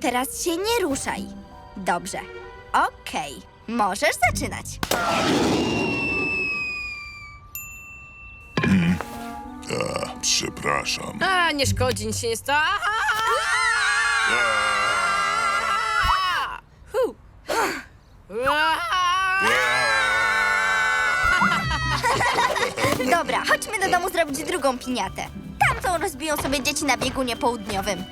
Teraz się nie ruszaj. Dobrze. Okej. Możesz zaczynać. Przepraszam. A, nie szkodzi, nic się nie stało. Hu. Dobra, chodźmy do domu zrobić drugą piniatę. Tamtą rozbiją sobie dzieci na biegunie południowym.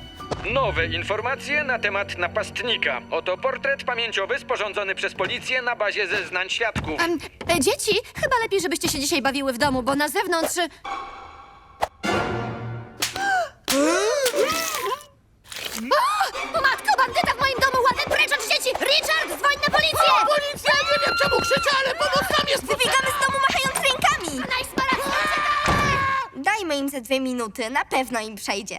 Nowe informacje na temat napastnika. Oto portret pamięciowy sporządzony przez policję na bazie zeznań świadków. Em, e, dzieci, chyba lepiej, żebyście się dzisiaj bawiły w domu, bo na zewnątrz... O, o matko, bandyta w moim domu, ładny precz od dzieci! Richard, dzwoń na policję! Policja, nie wiem czemu krzyczę, ale pomoc nam jest Wybiegamy z domu machając rękami! Dajmy im ze dwie minuty, na pewno im przejdzie.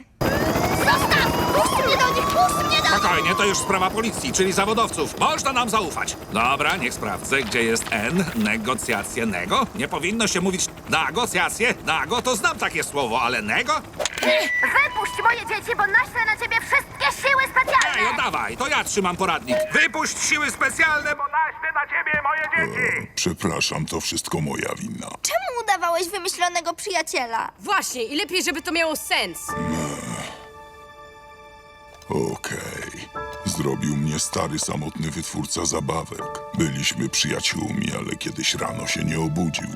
Zostaw! Puść mnie do nich, puść mnie do nich! Spokojnie, to już sprawa policji, czyli zawodowców. Można nam zaufać. Dobra, niech sprawdzę, gdzie jest N. Negocjacje nego? Nie powinno się mówić negocjacje. Nago to znam takie słowo, ale nego? Wypuść moje dzieci, bo naślę na ciebie wszystkie siły specjalne! Ej, dawaj, to ja trzymam poradnik. Wypuść siły specjalne, bo naślę na ciebie moje dzieci. Przepraszam, to wszystko moja wina. Czemu udawałeś wymyślonego przyjaciela? Właśnie, i lepiej, żeby to miało sens. Zrobił mnie stary, samotny wytwórca zabawek. Byliśmy przyjaciółmi, ale kiedyś rano się nie obudził.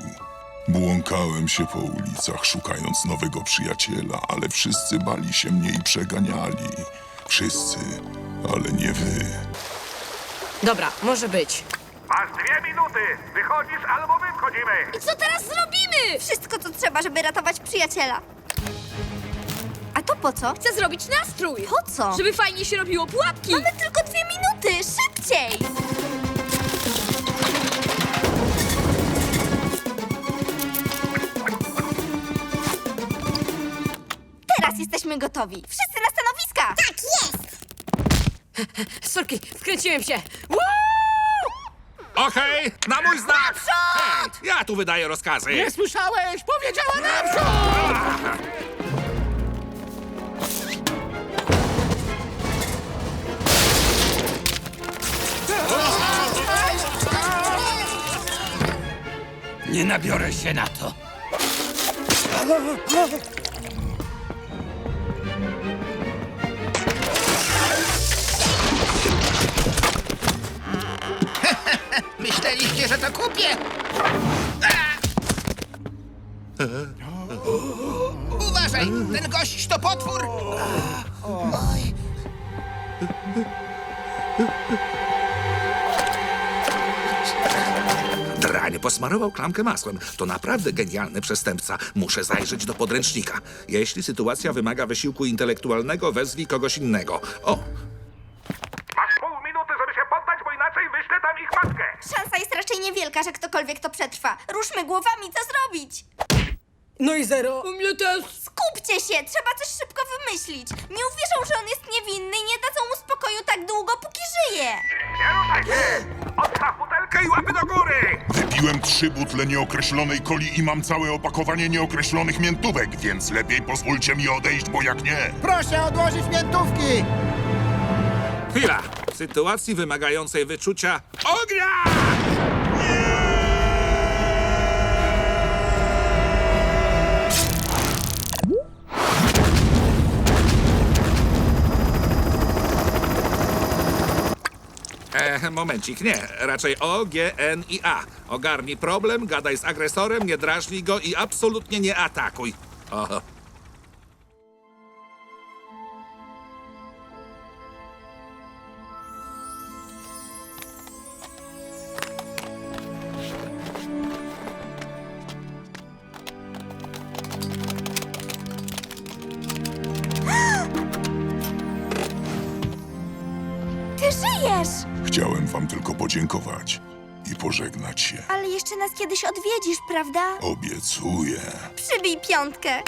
Błąkałem się po ulicach, szukając nowego przyjaciela, ale wszyscy bali się mnie i przeganiali. Wszyscy, ale nie wy. Dobra, może być. Masz dwie minuty! Wychodzisz albo my wchodzimy! I co teraz zrobimy? Wszystko, co trzeba, żeby ratować przyjaciela. To po co? Chcę zrobić nastrój! Po co? Żeby fajnie się robiło pułapki! Mamy tylko dwie minuty, szybciej! Teraz jesteśmy gotowi. Wszyscy na stanowiska! Tak jest! Sorki, wkręciłem się. Okej, na mój znak. Hej, ja tu wydaję rozkazy. Nie słyszałeś? Powiedziała naprzód! Nie nabiorę się na to. Myśleliście, że to kupię? Uważaj, ten gość to potwór! Dranie posmarował klamkę masłem. To naprawdę genialny przestępca. Muszę zajrzeć do podręcznika. Jeśli sytuacja wymaga wysiłku intelektualnego, wezwij kogoś innego. O, Masz pół minuty, żeby się poddać, bo inaczej wyślę tam ich matkę! Szansa jest raczej niewielka, że ktokolwiek to przetrwa. Ruszmy głowami, co zrobić? No i zero. U mnie też. Skupcie się, trzeba coś szybko wymyślić. Nie uwierzą, że on jest niewinny i nie dadzą mu spokoju tak długo, póki żyje. Nie ruszaj się! Odstaw butelkę i łapy do góry! Wypiłem trzy butle nieokreślonej coli i mam całe opakowanie nieokreślonych miętówek, więc lepiej pozwólcie mi odejść, bo jak nie... Proszę odłożyć miętówki! chwila. W sytuacji wymagającej wyczucia ognia! E, momencik, nie. Raczej O, G, N i A. Ogarnij problem, gadaj z agresorem, nie drażnij go i absolutnie nie atakuj. O. Chciałem wam tylko podziękować i pożegnać się. Ale jeszcze nas kiedyś odwiedzisz, prawda? Obiecuję. Przybij piątkę.